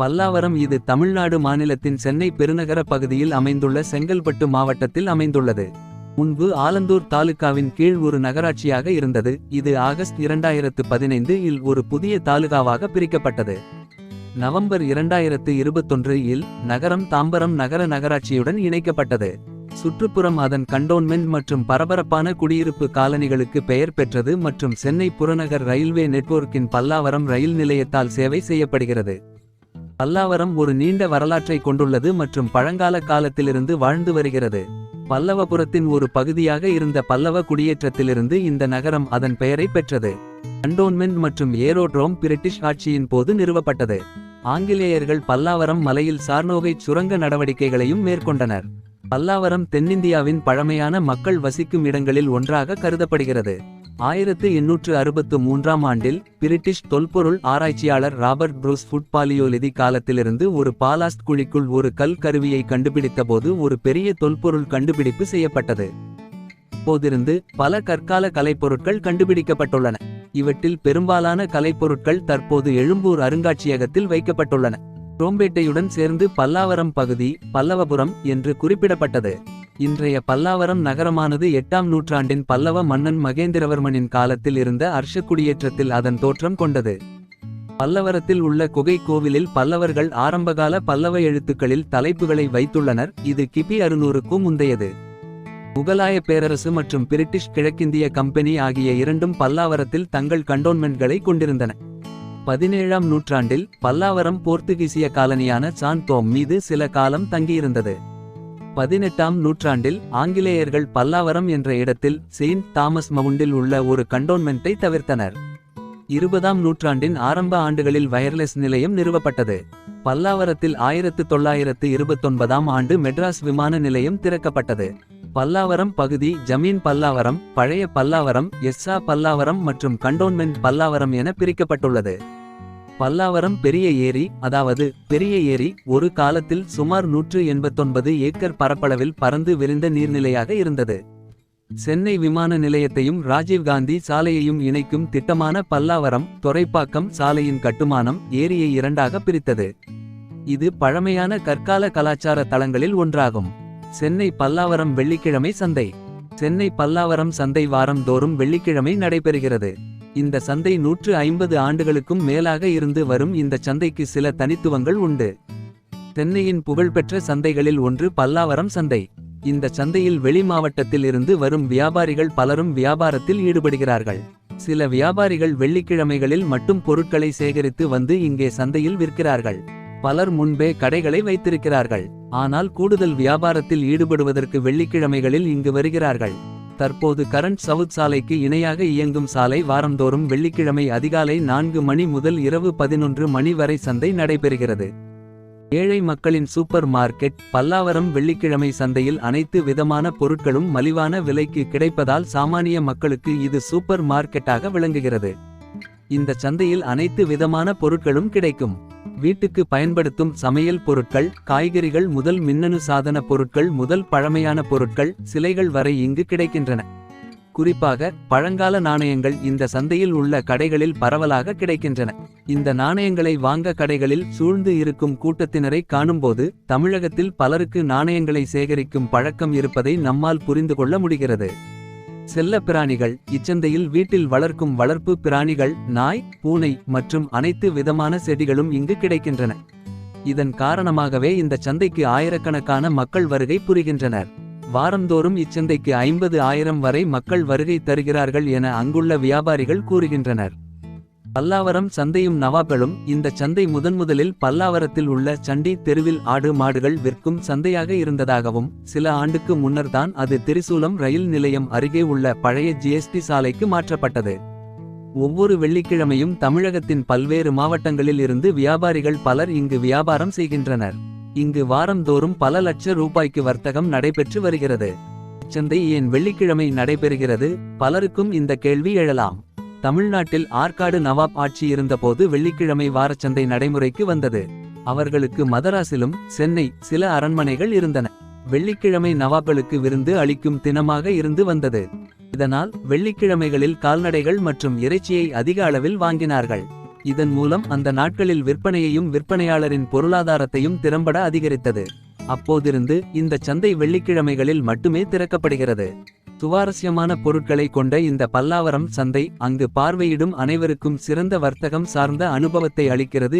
பல்லாவரம் இது தமிழ்நாடு மாநிலத்தின் சென்னை பெருநகர பகுதியில் அமைந்துள்ள செங்கல்பட்டு மாவட்டத்தில் அமைந்துள்ளது. முன்பு ஆலந்தூர் தாலுகாவின் கீழ் ஒரு நகராட்சியாக இருந்தது. இது ஆகஸ்ட் இரண்டாயிரத்து பதினைந்து இல் ஒரு புதிய தாலுகாவாக பிரிக்கப்பட்டது. நவம்பர் இரண்டாயிரத்து இருபத்தொன்று இல் நகரம் தாம்பரம் நகர நகராட்சியுடன் இணைக்கப்பட்டது. சுற்றுப்புறம் அதன் கண்டோன்மெண்ட் மற்றும் பரபரப்பான குடியிருப்பு காலனிகளுக்கு பெயர் பெற்றது மற்றும் சென்னை புறநகர் ரயில்வே நெட்வொர்க்கின் பல்லாவரம் ரயில் நிலையத்தால் சேவை செய்யப்படுகிறது. பல்லாவரம் ஒரு நீண்ட வரலாற்றை கொண்டுள்ளது மற்றும் பழங்கால காலத்திலிருந்து வாழ்ந்து வருகிறது. பல்லவபுரத்தின் ஒரு பகுதியாக இருந்த பல்லவ குடியேற்றத்திலிருந்து இந்த நகரம் அதன் பெயரை பெற்றது. அண்டோன்மென்ட் மற்றும் ஏரோட்ரோம் பிரிட்டிஷ் ஆட்சியின் போது நிறுவப்பட்டது. ஆங்கிலேயர்கள் பல்லாவரம் மலையில் சார்னோகை சுரங்க நடவடிக்கைகளையும் மேற்கொண்டனர். பல்லாவரம் தென்னிந்தியாவின் பழமையான மக்கள் வசிக்கும் இடங்களில் ஒன்றாக கருதப்படுகிறது. ஆயிரத்து எண்ணூற்று அறுபத்து மூன்றாம் ஆண்டில் பிரிட்டிஷ் தொல்பொருள் ஆராய்ச்சியாளர் ராபர்ட் ப்ரூஸ் ஃபுட்பாலியோலிதி காலத்திலிருந்து ஒரு பாலாஸ்ட் குழிக்குள் ஒரு கல் கருவியை கண்டுபிடித்தபோது ஒரு பெரிய தொல்பொருள் கண்டுபிடிப்பு செய்யப்பட்டது. போதிருந்து பல கற்கால கலைப்பொருட்கள் கண்டுபிடிக்கப்பட்டுள்ளன. இவற்றில் பெரும்பாலான கலைப்பொருட்கள் தற்போது எழும்பூர் அருங்காட்சியகத்தில் வைக்கப்பட்டுள்ளன. குரோம்பேட்டையுடன் சேர்ந்து பல்லாவரம் பகுதி பல்லவபுரம் என்று குறிப்பிடப்பட்டது. இன்றைய பல்லாவரம் நகரமானது எட்டாம் நூற்றாண்டின் பல்லவ மன்னன் மகேந்திரவர்மனின் காலத்தில் இருந்த அர்ஷ குடியேற்றத்தில் அதன் தோற்றம் கொண்டது. பல்லவரத்தில் உள்ள குகை கோவிலில் பல்லவர்கள் ஆரம்பகால பல்லவ எழுத்துக்களில் தலைப்புகளை வைத்துள்ளனர். இது கிபி அறுநூறுக்கும் முந்தையது. முகலாய பேரரசு மற்றும் பிரிட்டிஷ் கிழக்கிந்திய கம்பெனி ஆகிய இரண்டும் பல்லாவரத்தில் தங்கள் கண்டோன்மென்ட்களை கொண்டிருந்தன. பதினேழாம் நூற்றாண்டில் பல்லாவரம் போர்த்துகீசிய காலனியான சான் தோம் மீது சில காலம் தங்கியிருந்தது. பதினெட்டாம் நூற்றாண்டில் ஆங்கிலேயர்கள் பல்லாவரம் என்ற இடத்தில் செயின்ட் தாமஸ் மவுண்டில் உள்ள ஒரு கண்டோன்மெண்ட்டை தவிர்த்தனர். இருபதாம் நூற்றாண்டின் ஆரம்ப ஆண்டுகளில் வயர்லெஸ் நிலையம் நிறுவப்பட்டது. பல்லாவரத்தில் ஆயிரத்து தொள்ளாயிரத்து இருபத்தொன்பதாம் ஆண்டு மெட்ராஸ் விமான நிலையம் திறக்கப்பட்டது. பல்லாவரம் பகுதி ஜமீன் பல்லாவரம் பழைய பல்லாவரம் எஸ்ஸா பல்லாவரம் மற்றும் கண்டோன்மெண்ட் பல்லாவரம் என பிரிக்கப்பட்டுள்ளது. பல்லாவரம் பெரிய ஏரி அதாவது பெரிய ஏரி ஒரு காலத்தில் சுமார் நூற்று எண்பத்தொன்பது ஏக்கர் பரப்பளவில் பறந்து விரிந்த நீர்நிலையாக இருந்தது. சென்னை விமான நிலையத்தையும் ராஜீவ்காந்தி சாலையையும் இணைக்கும் திட்டமான பல்லாவரம் தொரைப்பாக்கம் சாலையின் கட்டுமானம் ஏரியை இரண்டாக பிரித்தது. இது பழமையான கற்கால கலாச்சார தளங்களில் ஒன்றாகும். சென்னை பல்லாவரம் வெள்ளிக்கிழமை சந்தை. சென்னை பல்லாவரம் சந்தை வாரம் தோறும் வெள்ளிக்கிழமை நடைபெறுகிறது. இந்த சந்தை நூற்று ஐம்பது ஆண்டுகளுக்கும் மேலாக இருந்து வரும் இந்த சந்தைக்கு சில தனித்துவங்கள் உண்டு. தென்னையின் புகழ்பெற்ற சந்தைகளில் ஒன்று பல்லாவரம் சந்தை. இந்த சந்தையில் வெளி மாவட்டத்தில் இருந்து வரும் வியாபாரிகள் பலரும் வியாபாரத்தில் ஈடுபடுகிறார்கள். சில வியாபாரிகள் வெள்ளிக்கிழமைகளில் மட்டும் பொருட்களை சேகரித்து வந்து இங்கே சந்தையில் விற்கிறார்கள். பலர் முன்பே கடைகளை வைத்திருக்கிறார்கள். ஆனால் கூடுதல் வியாபாரத்தில் ஈடுபடுவதற்கு வெள்ளிக்கிழமைகளில் இங்கு வருகிறார்கள். தற்போது கரண்ட் சவுத் சாலைக்கு இணையாக இயங்கும் சாலை வாரந்தோறும் வெள்ளிக்கிழமை அதிகாலை நான்கு மணி முதல் இரவு பதினொன்று மணி வரை சந்தை நடைபெறுகிறது. ஏழை மக்களின் சூப்பர் மார்க்கெட் பல்லாவரம் வெள்ளிக்கிழமை சந்தையில் அனைத்து விதமான பொருட்களும் மலிவான விலைக்கு கிடைப்பதால் சாமானிய மக்களுக்கு இது சூப்பர் மார்க்கெட்டாக விளங்குகிறது. இந்த சந்தையில் அனைத்து விதமான பொருட்களும் கிடைக்கும். வீட்டுக்கு பயன்படுத்தும் சமையல் பொருட்கள் காய்கறிகள் முதல் மின்னணு சாதன பொருட்கள் முதல் பழமையான பொருட்கள் சிலைகள் வரை இங்கு கிடைக்கின்றன. குறிப்பாக பழங்கால நாணயங்கள் இந்த சந்தையில் உள்ள கடைகளில் பரவலாக கிடைக்கின்றன. இந்த நாணயங்களை வாங்க கடைகளில் சூழ்ந்து இருக்கும் கூட்டத்தினரை காணும்போது தமிழகத்தில் பலருக்கு நாணயங்களை சேகரிக்கும் பழக்கம் இருப்பதை நம்மால் புரிந்து கொள்ள முடிகிறது. செல்ல பிராணிகள் இச்சந்தையில் வீட்டில் வளர்க்கும் வளர்ப்பு பிராணிகள் நாய் பூனை மற்றும் அனைத்து விதமான செடிகளும் இங்கு கிடைக்கின்றன. இதன் காரணமாகவே இந்த சந்தைக்கு ஆயிரக்கணக்கான மக்கள் வருகை புரிகின்றனர். வாரந்தோறும் இச்சந்தைக்கு ஐம்பது ஆயிரம் வரை மக்கள் வருகை தருகிறார்கள் என அங்குள்ள வியாபாரிகள் கூறுகின்றனர். பல்லாவரம் சந்தையும் நவாப்களும் இந்த சந்தை முதன்முதலில் பல்லாவரத்தில் உள்ள சண்டி தெருவில் ஆடு மாடுகள் விற்கும் சந்தையாக இருந்ததாகவும் சில ஆண்டுக்கு முன்னர்தான் அது திரிசூலம் ரயில் நிலையம் அருகே உள்ள பழைய ஜிஎஸ்டி சாலைக்கு மாற்றப்பட்டது. ஒவ்வொரு வெள்ளிக்கிழமையும் தமிழகத்தின் பல்வேறு மாவட்டங்களில் இருந்து வியாபாரிகள் பலர் இங்கு வியாபாரம் செய்கின்றனர். இங்கு வாரந்தோறும் பல லட்ச ரூபாய்க்கு வர்த்தகம் நடைபெற்று வருகிறது. சந்தை ஏன் வெள்ளிக்கிழமை நடைபெறுகிறது? பலருக்கும் இந்த கேள்வி எழலாம். தமிழ்நாட்டில் ஆற்காடு நவாப் ஆட்சி இருந்தபோது வெள்ளிக்கிழமை வாரச்சந்தை நடைமுறைக்கு வந்தது அவர்களுக்கு மதராசிலும் சென்னை சில அரண்மனைகள் இருந்தன வெள்ளிக்கிழமை நவாப்களுக்கு விருந்து அளிக்கும் தினமாக இருந்து வந்தது. இதனால், வெள்ளிக்கிழமைகளில் கால்நடைகள் மற்றும் இறைச்சியை அதிக அளவில் வாங்கினார்கள். இதன் மூலம் அந்த நாட்களில் விற்பனையையும் விற்பனையாளரின் பொருளாதாரத்தையும் திறம்பட அதிகரித்தது அப்போதிருந்து இந்த சந்தை வெள்ளிக்கிழமைகளில் மட்டுமே திறக்கப்படுகிறது சுவாரஸ்யமான பொருட்களை கொண்ட இந்த பல்லாவரம் சந்தை அங்கு பார்வையிடும் அனைவருக்கும் சிறந்த வர்த்தகம் சார்ந்த அனுபவத்தை அளிக்கிறது.